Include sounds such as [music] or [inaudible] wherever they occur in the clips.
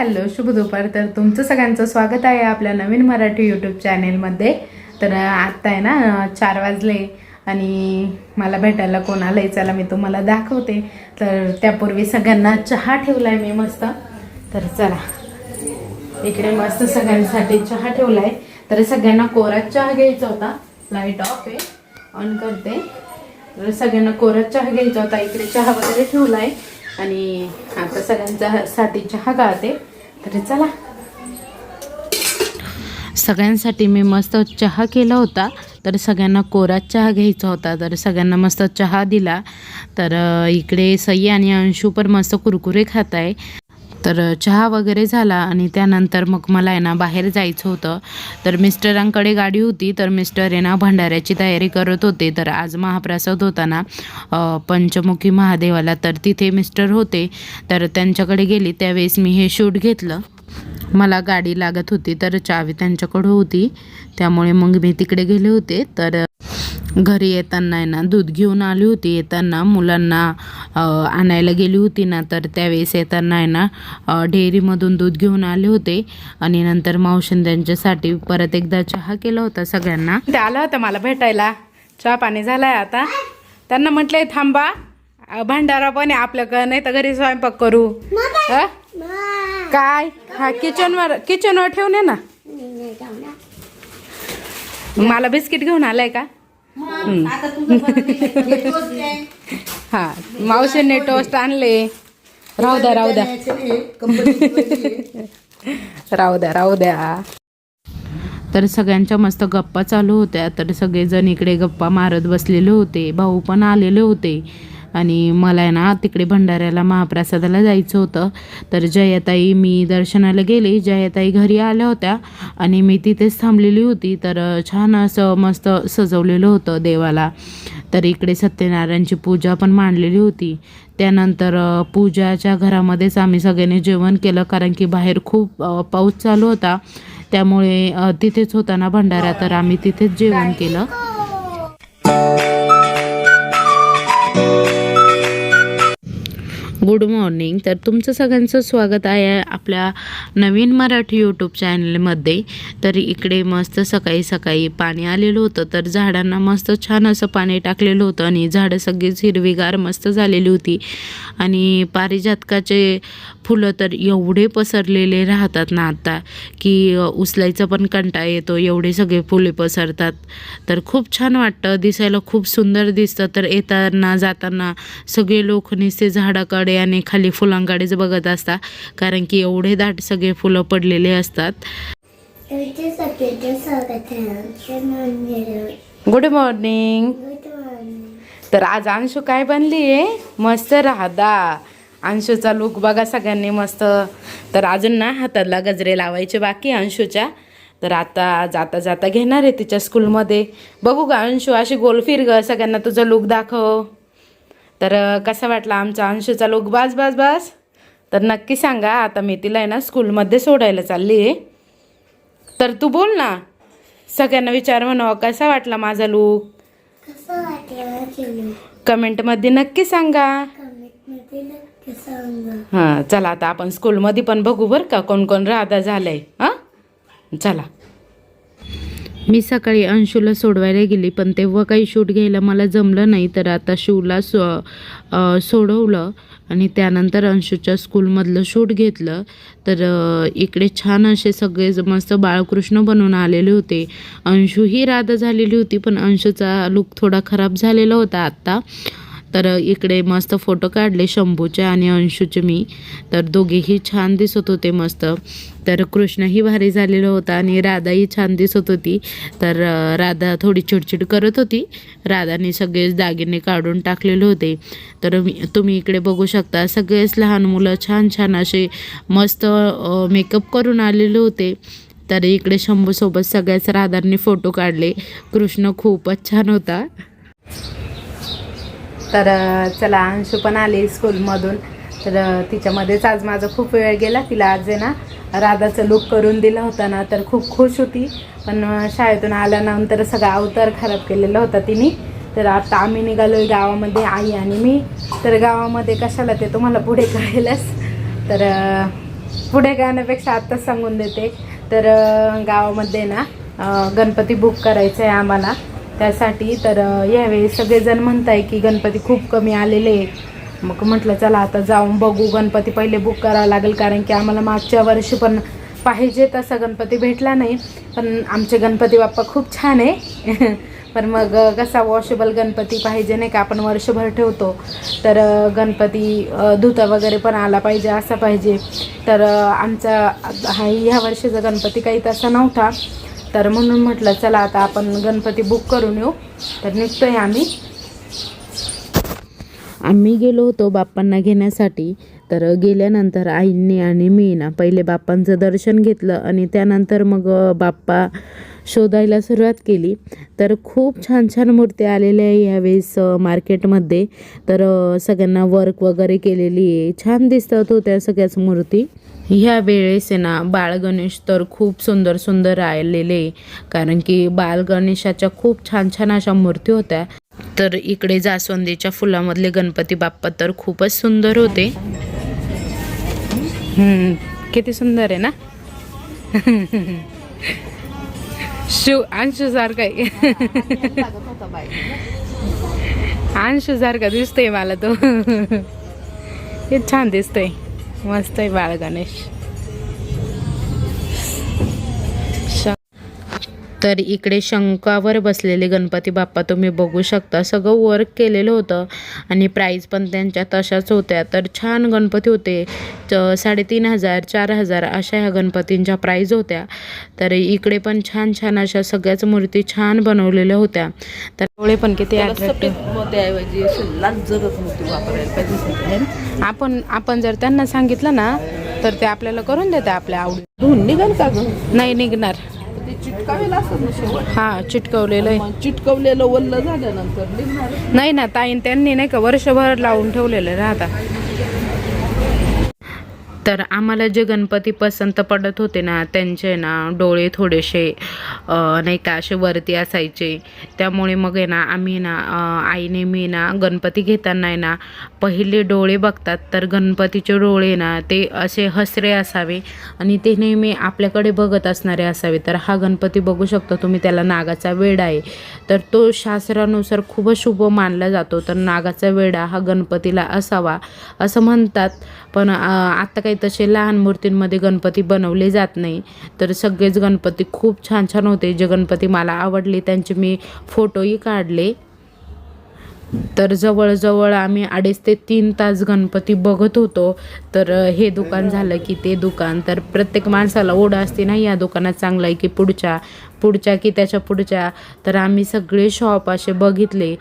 Hello शुभ दुपार. तर तुमचं सगळ्यांचं स्वागत आहे आपल्या नवीन मराठी यूट्यूब चॅनेलमध्ये तर आत्ता आहे ना चार वाजले आणि मला भेटायला कोण आलंय चला मी तुम्हाला दाखवते. तर त्यापूर्वी सगळ्यांना चहा ठेवलाय मी मस्त. तर चला इकडे मस्त सगळ्यांसाठी चहा ठेवलाय. तर सगळ्यांना कोरात चहा घ्यायचा होता. लाइट ऑफ आहे. ऑन करते. तर सगळ्यांना कोरात चहा घ्यायचा होता. इकडे चहा वगैरे ठेवलाय. आणि आता सगळ्यांच्या साठी चहा गाळते. तर चला. सगळ्यांसाठी मी मस्त चहा केला होता तर सगळ्यांना कोरा चहा घ्यायचा होता. तर सगळ्यांना मस्त चहा दिला. तर इकडे सई आणि अंशू पण मस्त कुरकुरे खात आहे तर चहा वगैरे झाला आणि त्यानंतर मग मला आहे ना बाहेर जायचं होतं. तर मिस्टरांकडे गाडी होती तर मिस्टर आहे ना भंडाऱ्याची तयारी करत होते. तर आज महाप्रसाद होता ना पंचमुखी महादेवाला. तर तिथे मिस्टर होते. तर त्यांच्याकडे गेली. त्यावेळेस मी हे शूट घेतलं. मला गाडी लागत होती तर चावी त्यांच्याकडं होती. त्यामुळे मग मी तिकडे गेले होते. तर घरी येताना आहे ना दूध घेऊन आली होती. येताना मुलांना आणायला गेली होती ना तर त्यावेळेस येताना आहे ना डेअरीमधून दूध घेऊन आले होते. आणि नंतर मावशीन त्यांच्यासाठी परत एकदा चहा केला होता सगळ्यांना. ते आलं होतं मला भेटायला. चहा पाणी झालाय आता. त्यांना म्हटलंय थांबा भंडारा पण आहे आपल्याकडं नाही तर घरी स्वयंपाक करू? काय? हा किचनवर किचनवर ठेवून ये ना. मला बिस्किट घेऊन आलाय का? [laughs] हा मावशीने टोस्ट आणले. राहू द्या राहू द्या. [laughs] राहू द्या राहू द्या. तर सगळ्यांच्या मस्त गप्पा चालू होत्या. तर सगळेजण इकडे गप्पा मारत बसलेले होते. भाऊ पण आलेले होते. आणि मला आहे ना तिकडे भंडाऱ्याला महाप्रसादाला जायचं होतं. तर जयाताई मी दर्शनाला गेले. जयाताई घरी आल्या होत्या आणि मी तिथेच थांबलेली होती. तर छान असं मस्त सजवलेलं होतं देवाला. तर इकडे सत्यनारायणची पूजा पण मांडलेली होती. त्यानंतर पूजाच्या घरामध्येच आम्ही सगळ्यांनी जेवण केलं. कारण की बाहेर खूप पाऊस चालू होता. त्यामुळे तिथेच होता ना भंडारा. तर आम्ही तिथेच जेवण केलं. Good morning. तर तुमचं सगळ्यांचं स्वागत आहे आपल्या नवीन मराठी यूट्यूब चॅनलमध्ये. तर इकडे मस्त सकाळी सकाळी पाणी आलेलं होतं तर झाडांना मस्त छान असं पाणी टाकलेलं होतं आणि झाडं सगळीच हिरवीगार मस्त झालेली होती. आणि पारिजातकाचे फुलं तर एवढे पसरलेले राहतात ना आता की उचलायचं पण कंटाळा येतो एवढे सगळे फुले पसरतात. तर खूप छान वाटतं दिसायला खूप सुंदर दिसतं. तर येताना जाताना सगळे लोक नुसते झाडाकडे आणि खाली फुलांकडेच बघत असतात कारण की एवढे दाट सगळे फुलं पडलेले असतात. Good morning. तर आज अंशू काय बनली आहे मस्त राहदा अंशूचा लुक बघा सगळ्यांनी मस्त. तर अजून ना हाताला गजरे लावायचे बाकी अंशूच्या. तर आता जाता जाता घेणार आहे तिच्या स्कूलमध्ये बघू का अंशू अशी गोल फिर ग सगळ्यांना तुझं लुक दाखव. तर कसा वाटला आमचा अंशूचा लुक बास बास बास. तर नक्की सांगा आता मी तिला आहे ना स्कूलमध्ये सोडायला चालली आहे. तर तू बोल ना. सगळ्यांना विचार म्हणावं कसा वाटला माझा लुक कमेंटमध्ये नक्की सांगा. हां चला आता आपण स्कूलमध्ये पण बघू बरं का कोण कोण राधा झालंय. हां? चला. मी सकाळी अंशूला सोडवायला गेली पण तेव्हा काही शूट घ्यायला मला जमलं नाही तर आता शिवला सो सोडवलं आणि त्यानंतर अंशूच्या स्कूलमधलं शूट घेतलं. तर इकडे छान असे सगळे मस्त बाळकृष्ण बनवून आलेले होते. अंशू ही राधा झालेली होती पण अंशूचा लुक थोडा खराब झालेला होता आत्ता. तर इकडे मस्त फोटो काढले शंभूचे आणि अंशूचे मी. तर दोघेही छान दिसत होते मस्त. तर कृष्णही भारी झालेला होता आणि राधाही छान दिसत होती. तर राधा थोडी चिडचिड करत होती. राधाने सगळेच दागिने काढून टाकलेले होते. तर मी तुम्ही इकडे बघू शकता सगळेच लहान मुलं छान छान असे मस्त मेकअप करून आलेले होते. तर इकडे शंभूसोबत सगळ्याच राधांनी फोटो काढले. कृष्ण खूपच छान होता. तर चला अंशू पण आली स्कूलमधून. तर तिच्यामध्येच आज माझा खूप वेळ गेला. तिला आज आहे ना राधाचं लुक करून दिला होता ना तर खूप खुश होती. पण शाळेतून आल्यानंतर सगळा अवतार खराब केलेला होता तिने. तर आता आम्ही निघालोय गावामध्ये आई आणि मी. तर गावामध्ये कशाला ते तुम्हाला पुढे कळेलच. तर पुढे गाण्यापेक्षा आत्ताच सांगून देते. तर गावामध्ये ना गणपती बुक करायचं आहे आम्हाला. त्यासाठी तर यावेळी सगळेजण म्हणताय की गणपती खूप कमी आलेले आहे मग म्हटलं चला आता जाऊन बघू गणपती पहिले बुक करावं लागेल कारण की आम्हाला मागच्या वर्षी पण पाहिजे तसा गणपती भेटला नाही. पण आमचे गणपती बाप्पा खूप छान आहे. [laughs] पण मग कसा वॉशेबल गणपती पाहिजे नाही का आपण वर्षभर ठेवतो. तर गणपती धुता वगैरे पण आला पाहिजे असा पाहिजे. तर आमचा हा ह्या वर्षीचा गणपती काही तसा नव्हता. तर म्हणून म्हटलं चला आता आपण गणपती बुक करून येऊ. तर निघतोय आम्ही. आम्ही गेलो होतो बाप्पांना घेण्यासाठी. तर गेल्यानंतर आईंनी आणि मी ना पहिले बाप्पांचं दर्शन घेतलं आणि त्यानंतर मग बाप्पा शोधायला सुरुवात केली. तर खूप छान छान मूर्त्या आलेल्या आहे यावेळेस मार्केटमध्ये. तर सगळ्यांना वर्क वगैरे केलेली आहे. छान दिसतात होत्या सगळ्याच मूर्ती. ह्या वेळेस आहे ना बाळ गणेश तर खूप सुंदर सुंदर राहिलेले कारण की बाळ गणेशाच्या खूप छान छान अशा मूर्ती होत्या. तर इकडे जास्वंदीच्या फुलामधले गणपती बाप्पा तर खूपच सुंदर होते. किती सुंदर आहे ना? शिव अंशू सारखा आहे. अंशू सारखा दिसतोय मला तो. हे छान दिसतंय. मस्त आहे बाळ तर इकडे शंकावर बसलेले गणपती बाप्पा तुम्ही बघू शकता. सगळं वर्क केलेलं होतं आणि प्राईज पण त्यांच्या तशाच होत्या. तर छान गणपती होते. साडेतीन हजार चार हजार अशा ह्या गणपतींच्या प्राईज होत्या. तर इकडे पण छान छान अशा सगळ्याच मूर्ती छान बनवलेल्या होत्या. तर डोळे पण किती है? आपण आपण जर त्यांना सांगितलं ना तर ते आपल्याला करून देते आपल्या आवडी धुवून निघाल का ग? नाही निघणार. ते चिटकावेला असत ना शेवट? हा चिटकवलेलं आहे. मग चिटकवलेलं वल्ल झाल्यानंतर निघणार. नाही ना ताईन त्यांनी नाही का वर्षभर लावून ठेवलेलं राहता तर आम्हाला जे गणपती पसंत पडत होते ना त्यांचे ना डोळे थोडेसे नाही का असे वरती असायचे. त्यामुळे मग आहे ना आम्ही ना आईने मी ना गणपती घेताना आहे ना पहिले डोळे बघतात. तर गणपतीचे डोळे ना ते असे हसरे असावे आणि ते नेहमी आपल्याकडे बघत असणारे असावे. तर हा गणपती बघू शकतो तुम्ही त्याला नागाचा वेडा आहे. तर तो शास्त्रानुसार खूपच शुभ मानला जातो. तर नागाचा वेडा हा गणपतीला असावा असं म्हणतात. पण आत्ता काही तसे लहान मूर्तींमध्ये गणपती बनवले जात नाही. तर सगळेच गणपती खूप छान छान होते. जे गणपती मला आवडले त्यांचे मी फोटोही काढले. तर जवळजवळ आम्ही अडीच ते तीन तास गणपती बघत होतो. तर हे दुकान झालं की ते दुकान. तर प्रत्येक माणसाला ओढ असते ना या दुकानात चांगलं आहे की पुढच्या पुढच्या की त्याच्या पुढच्या. तर आम्ही सगळे शॉप असे बघितले.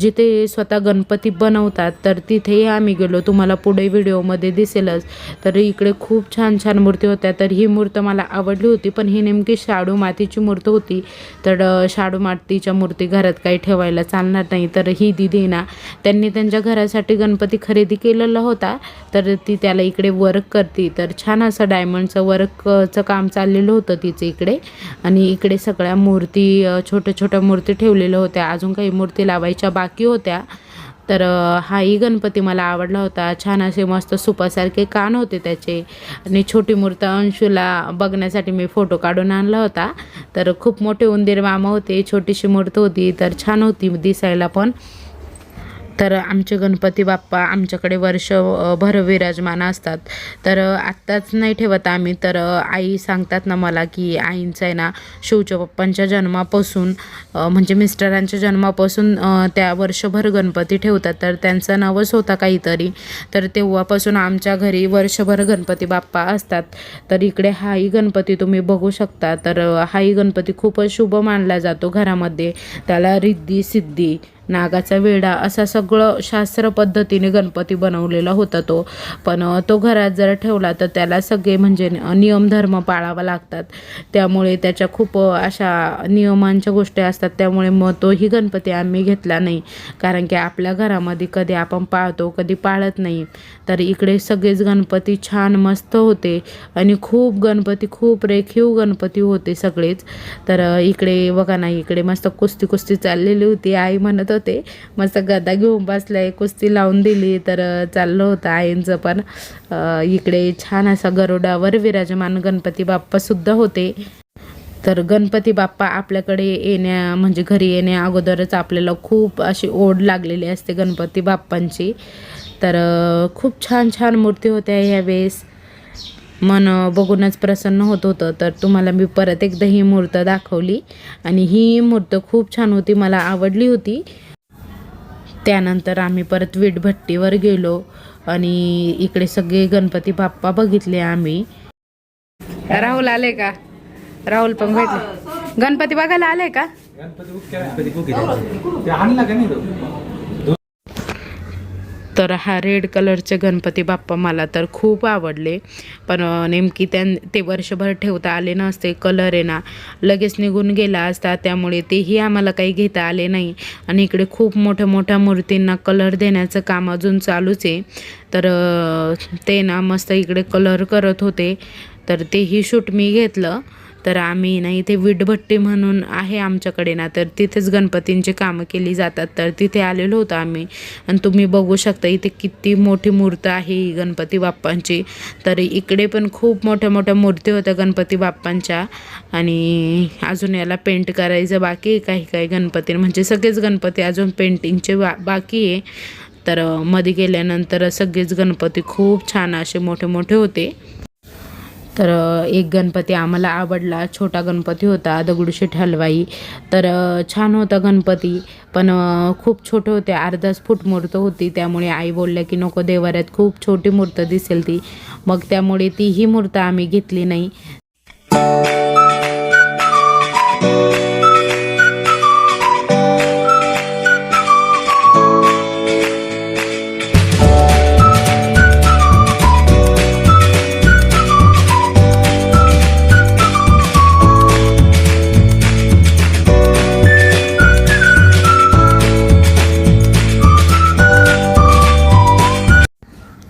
जिथे स्वतः गणपती बनवतात तर तिथेही आम्ही गेलो. तुम्हाला पुढे व्हिडिओमध्ये दिसेलच. तर इकडे खूप छान छान मूर्ती होत्या. तर ही मूर्त मला आवडली होती पण ही नेमकी शाडू मातीची मूर्त होती. तर शाडू मातीच्या मूर्ती घरात काही ठेवायला चालणार नाही. तर ही दिदी ना त्यांनी त्यांच्या घरासाठी गणपती खरेदी केलेला होता. तर ती त्याला इकडे वर्क करते. तर छान असं डायमंडचं वर्कचं काम चाललेलं होतं तिचं इकडे. आणि इकडे इकडे सगळ्या मूर्ती छोट्या छोट्या मूर्ती ठेवलेल्या होत्या. अजून काही मूर्ती लावायच्या बाकी होत्या. तर हाही गणपती मला आवडला होता. छान असे मस्त सुपासारखे कान होते त्याचे. आणि छोटी मूर्त अंशूला बघण्यासाठी मी फोटो काढून आणला होता. तर खूप मोठे उंदीर मामा होते छोटीशी मूर्त होती. तर छान होती दिसायला पण. तर आमचे गणपती बाप्पा आमच्याकडे वर्षभर विराजमान असतात. तर आत्ताच नाही ठेवत आम्ही तर आई सांगतात ना मला की आईंचं आहे ना शिवच्या पप्पांच्या जन्मापासून म्हणजे मिस्टरांच्या जन्मापासून त्या वर्षभर गणपती ठेवतात. तर त्यांचा नवस होता काहीतरी. तर तेव्हापासून आमच्या घरी वर्षभर गणपती बाप्पा असतात. तर इकडे हाही गणपती तुम्ही बघू शकता. तर हाही गणपती खूपच शुभ मानला जातो घरामध्ये. त्याला रिद्धी सिद्धी नागाचा वेडा असा सगळं शास्त्र पद्धतीने गणपती बनवलेला होता तो. पण तो घरात जर ठेवला तर त्याला सगळे म्हणजे न- नियम धर्म पाळावा लागतात. त्यामुळे त्याच्या खूप अशा नियमांच्या गोष्टी असतात. त्यामुळे मग तोही गणपती आम्ही घेतला नाही. कारण की आपल्या घरामध्ये कधी आपण पाळतो कधी पाळत नाही. तर इकडे सगळेच गणपती छान मस्त होते. आणि खूप गणपती खूप रेखीव गणपती होते सगळेच. तर इकडे बघा ना इकडे मस्त कुस्ती कुस्ती चाललेली होती. आई म्हणत होते. मस्त गदा घेऊन बसलाय कुस्ती लावून दिली तर चाललं होतं आईंचं पण. इकडे छान असा गरुडावर विराजमान गणपती बाप्पासुद्धा होते. तर गणपती बाप्पा आपल्याकडे येण्या म्हणजे घरी येण्या अगोदरच आपल्याला खूप अशी ओढ लागलेली असते गणपती बाप्पांची. तर खूप छान छान मूर्ती होत्या ह्यावेळेस. मन बघूनच प्रसन्न होत होतं. तर तुम्हाला मी परत एकदा ही मूर्त दाखवली. आणि ही मूर्त खूप छान होती मला आवडली होती. त्यानंतर आम्ही परत वीटभट्टीवर गेलो. आणि इकडे सगळे गणपती बाप्पा बघितले आम्ही. राहुल आले का? राहुल पण भेटले. गणपती बघायला आले का? गणपती बुक गणपती बुक ते आणला का नाही तो तर हा रेड कलरचे गणपती बाप्पा मला तर खूप आवडले. पण नेमकी त्यां ते वर्षभर ठेवता आले नसते. कलर आहे ना लगेच निघून गेला असता. त्यामुळे तेही आम्हाला काही घेता आले नाही. आणि इकडे खूप मोठ्या मोठ्या मूर्तींना कलर देण्याचं काम अजून चालूच आहे. तर ते ना मस्त इकडे कलर करत होते. तर तेही शूट मी घेतलं. तर आम्ही ना इथे वीटभट्टी म्हणून आहे आमच्याकडे ना तर तिथेच गणपतींची कामं केली जातात. तर तिथे आलेलो होतो आम्ही. आणि तुम्ही बघू शकता इथे किती मोठी मूर्त आहे गणपती बाप्पांची. तर इकडे पण खूप मोठ्या मोठ्या मूर्ती होत्या गणपती बाप्पांच्या. आणि अजून याला पेंट करायचं बाकी आहे काही काही गणपती. म्हणजे सगळेच गणपती अजून पेंटिंगचे बा बाकी आहे. तर मध्ये गेल्यानंतर सगळेच गणपती खूप छान असे मोठे मोठे होते. तर एक गणपती आम्हाला आवडला. छोटा गणपती होता दगडूशेठ हलवाई. तर छान होता गणपती. पण खूप छोटे होते. अर्धाच फूट मूर्त होती. त्यामुळे आई बोलल्या की नको देवाऱ्यात खूप छोटी मूर्त दिसेल ती. मग त्यामुळे ती ही मूर्त आम्ही घेतली नाही.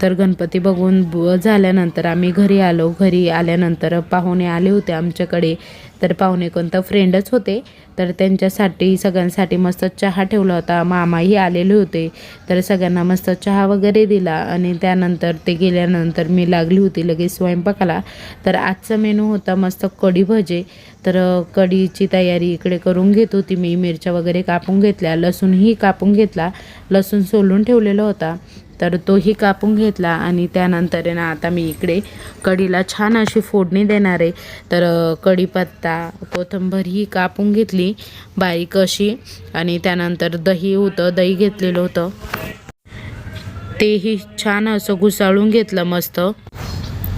तर गणपती बघून ब झाल्यानंतर आम्ही घरी आलो. घरी आल्यानंतर पाहुणे आले होते आमच्याकडे. तर पाहुणे कोणतं फ्रेंडच होते. तर त्यांच्यासाठी सगळ्यांसाठी मस्त चहा ठेवला होता. मामाही आलेले होते. तर सगळ्यांना मस्त चहा वगैरे दिला आणि त्यानंतर ते गेल्यानंतर मी लागली होती लगेच स्वयंपाकाला. तर आजचा मेनू होता मस्त कढी भजे. तर कढीची तयारी इकडे करून घेत होती मी. मिरच्या वगैरे कापून घेतल्या. लसूणही कापून घेतला. लसूण सोलून ठेवलेला होता. तर तोही कापून घेतला आणि त्यानंतर आहे ना आता मी इकडे कढीला छान अशी फोडणी देणार आहे. तर कढीपत्ता कोथंबर ही कापून घेतली बारीक अशी आणि त्यानंतर दही होतं दही घेतलेलं होतं. तेही छान असं घुसाळून घेतलं मस्त.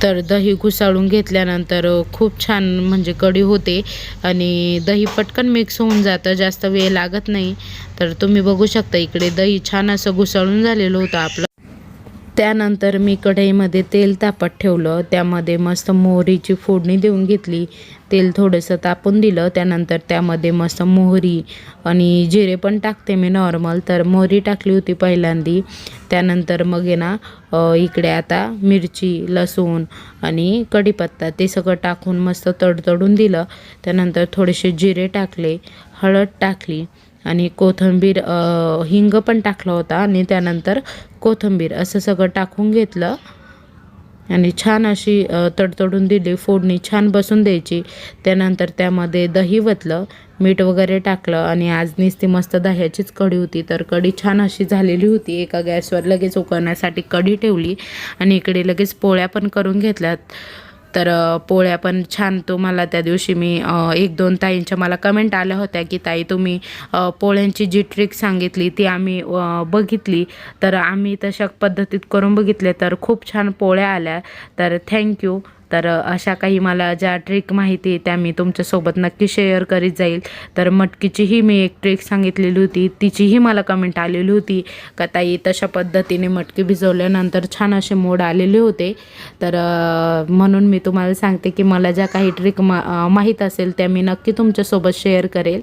तर दही घुसाळून घेतल्यानंतर खूप छान म्हणजे कढी होते आणि दही पटकन मिक्स होऊन जातं जास्त वेळ लागत नाही. तर तुम्ही बघू शकता इकडे दही छान असं घुसाळून झालेलं होतं आपलं. त्यानंतर मी कढईमध्ये तेल तापत ठेवलं. त्यामध्ये मस्त मोहरीची फोडणी देऊन घेतली. तेल थोडंसं तापून दिलं. त्यानंतर त्यामध्ये मस्त मोहरी आणि जिरे पण टाकते मी नॉर्मल. तर मोहरी टाकली होती पहिल्यांदी. त्यानंतर मग आहे ना इकडे आता मिरची लसूण आणि कढीपत्ता ते सगळं टाकून मस्त तडतडून दिलं. त्यानंतर थोडेसे जिरे टाकले हळद टाकली. आणि कोथिंबीर हिंग पण टाकला होता आणि त्यानंतर कोथिंबीर असं सगळं टाकून घेतलं. आणि छान अशी तडतडून दिली फोडणी छान बसून द्यायची. त्यानंतर त्यामध्ये दही वतलं मीठ वगैरे टाकलं आणि आज नुसती मस्त दह्याचीच कढी होती. तर कढी छान अशी झालेली होती. एका गॅसवर लगेच उकळण्यासाठी कढी ठेवली आणि इकडे लगेच पोळ्या पण करून घेतल्यात. तर पोळ्या पण छान तुम्हाला त्या दिवशी मी एक दोन ताईंच्या मला कमेंट आल्या होत्या की ताई तुम्ही पोळ्यांची जी ट्रिक सांगितली ती आम्ही बघितली. तर आम्ही तशा पद्धतीत करून बघितले तर खूप छान पोळ्या आल्या. तर थँक्यू तर अशा काही मला ज्या ट्रिक माहिती आहे त्या मी तुमच्यासोबत नक्की शेअर करीत जाईल. तर मटकीचीही मी एक ट्रिक सांगितलेली होती. तिचीही मला कमेंट आलेली होती का ताई तशा पद्धतीने मटकी भिजवल्यानंतर छान असे मोड आलेले होते. तर म्हणून मी तुम्हाला सांगते की मला ज्या काही ट्रिक मा माहीत असेल त्या मी नक्की तुमच्यासोबत शेअर करेल.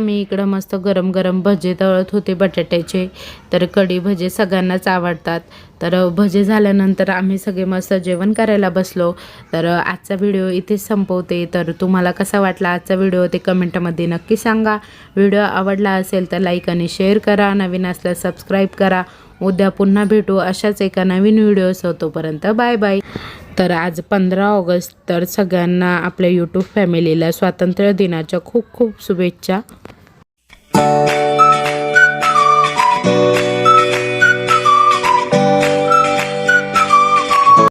मी इकडं मस्त गरम गरम भजे तळत होते बटाट्याचे. तर कढी भजे सगळ्यांनाच आवडतात. तर भजे झाल्यानंतर आम्ही सगळे मस्त जेवण करायला बसलो. तर आजचा व्हिडिओ इथेच संपवते. तर तुम्हाला कसा वाटला आजचा व्हिडिओ ते कमेंटमध्ये नक्की सांगा. व्हिडिओ आवडला असेल तर लाईक आणि शेअर करा. नवीन असल्यास सबस्क्राईब करा. उद्या पुन्हा भेटू अशाच एका नवीन व्हिडिओस तोपर्यंत बाय बाय तर आज पंधरा ऑगस्ट तर सगळ्यांना आपल्या यूट्यूब फॅमिलीला स्वातंत्र्य दिनाच्या खूप खूप शुभेच्छा.